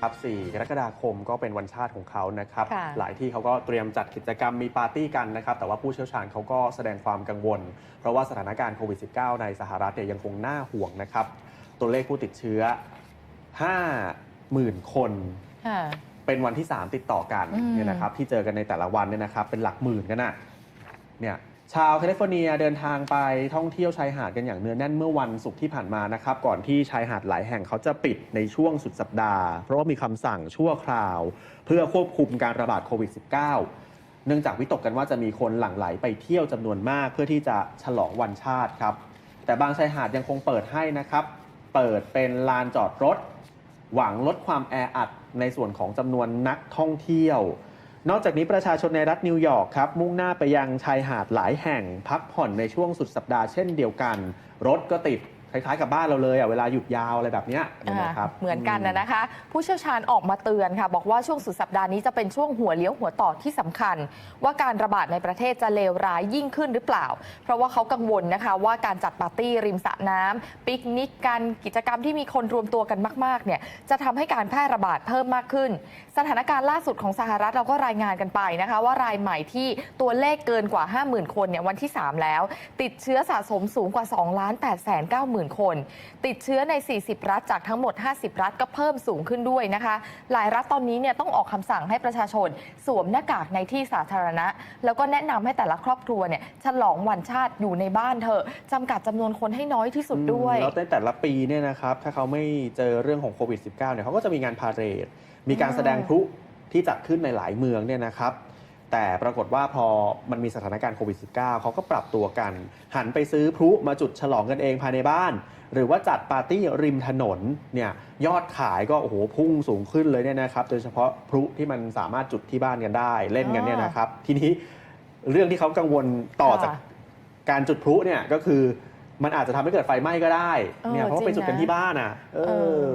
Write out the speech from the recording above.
ครับ 4 กรกฎาคมก็เป็นวันชาติของเขานะครับ ค่ะหลายที่เขาก็เตรียมจัดกิจกรรมมีปาร์ตี้กันนะครับ แต่ว่าผู้เชี่ยวชาญเขาก็แสดงความกังวล เพราะว่าสถานการณ์โควิด -19 ในสหรัฐเนี่ยยังคงน่าห่วงนะครับ ตัวเลขผู้ติดเชื้อ 50,000 คน ค่ะ เป็นวันที่ 3 ติดต่อกันอืม เนี่ยนะครับที่เจอกันในแต่ละวันเนี่ยนะครับเป็นหลักหมื่นกันนะเนี่ย ชาวแคลิฟอร์เนียเดินทางไปท่องเที่ยวชายหาดกันอย่างเนื้อแน่นเมื่อวันศุกร์ที่ผ่านมานะครับ ก่อนที่ชายหาดหลายแห่งเขาจะปิดในช่วงสุดสัปดาห์ เพราะว่ามีคำสั่งชั่วคราว เพื่อควบคุมการระบาดโควิด -19 เนื่องจากวิตกกันว่าจะมีคนหลั่งไหลไปเที่ยวจำนวนมาก เพื่อที่จะฉลองวันชาติครับ แต่บางชายหาดยังคงเปิดให้นะครับ เปิดเป็นลานจอดรถ หวังลดความแออัดในส่วนของจำนวนนักท่องเที่ยว นอกจากนี้ประชาชนในรัฐนิวยอร์กครับมุ่งหน้าไปยังชายหาดหลายแห่ง พักผ่อนในช่วงสุดสัปดาห์เช่นเดียวกัน รถก็ติด คล้ายๆกับบ้านเราเลยอะเวลาหยุดยาวอะไรแบบเนี้ยนะครับอ่าเหมือนกันนะนะคะ ผู้เชี่ยวชาญออกมาเตือนค่ะ บอกว่าช่วงสุดสัปดาห์นี้จะเป็นช่วงหัวเลี้ยวหัวต่อที่สำคัญ ว่าการระบาดในประเทศจะเลวร้ายยิ่งขึ้นหรือเปล่า เพราะว่าเขากังวลนะคะ ว่าการจัดปาร์ตี้ริมสระน้ำปิกนิกกันกิจกรรมที่มีคนรวมตัวกันมากๆเนี่ยจะทำให้การแพร่ระบาดเพิ่มมากขึ้น สถานการณ์ล่าสุดของสหรัฐเราก็รายงานกันไปนะคะ ว่ารายใหม่ที่ตัวเลขเกินกว่า 50,000 คนเนี่ยวันที่ 3 แล้ว ติดเชื้อสะสมสูงกว่า2ล้าน8แสน9หมื่นคน ติดเชื้อใน 40 รัฐจากทั้งหมด 50 รัฐก็เพิ่มสูงขึ้นด้วยนะคะ หลายรัฐตอนนี้เนี่ยต้องออกคำสั่งให้ประชาชน สวมหน้ากากในที่สาธารณะ แล้วก็แนะนำให้แต่ละครอบครัวเนี่ยฉลองวันชาติอยู่ในบ้านเถอะจำกัดจำนวนคนให้น้อยที่สุดด้วยแล้วในแต่ละปีเนี่ยนะครับถ้าเขาไม่เจอเรื่องของโควิด -19 เนี่ยเขาก็จะมีงานพาเหรดมีการอืมแสดงพลุที่จัดขึ้นในหลายเมืองเนี่ยนะครับ แต่ปรากฏว่าพอมันมีสถานการณ์โควิด -19 เขาก็ปรับตัวกัน หันไปซื้อพลุมาจุดฉลองกันเองภายในบ้าน หรือว่าจัดปาร์ตี้ริมถนนเนี่ยยอดขายก็โอ้โหพุ่งสูงขึ้นเลยเนี่ยนะครับโดยเฉพาะพลุที่มันสามารถจุดที่บ้านกันได้เล่นกันเนี่ยนะครับ ทีนี้เรื่องที่เขากังวลต่อจากค่ะการจุดพลุเนี่ยก็คือมันอาจจะทำให้เกิดไฟไหม้ก็ได้เนี่ยเออเพราะว่าไปจริงจุดกันนะที่บ้านอะ เอเอออ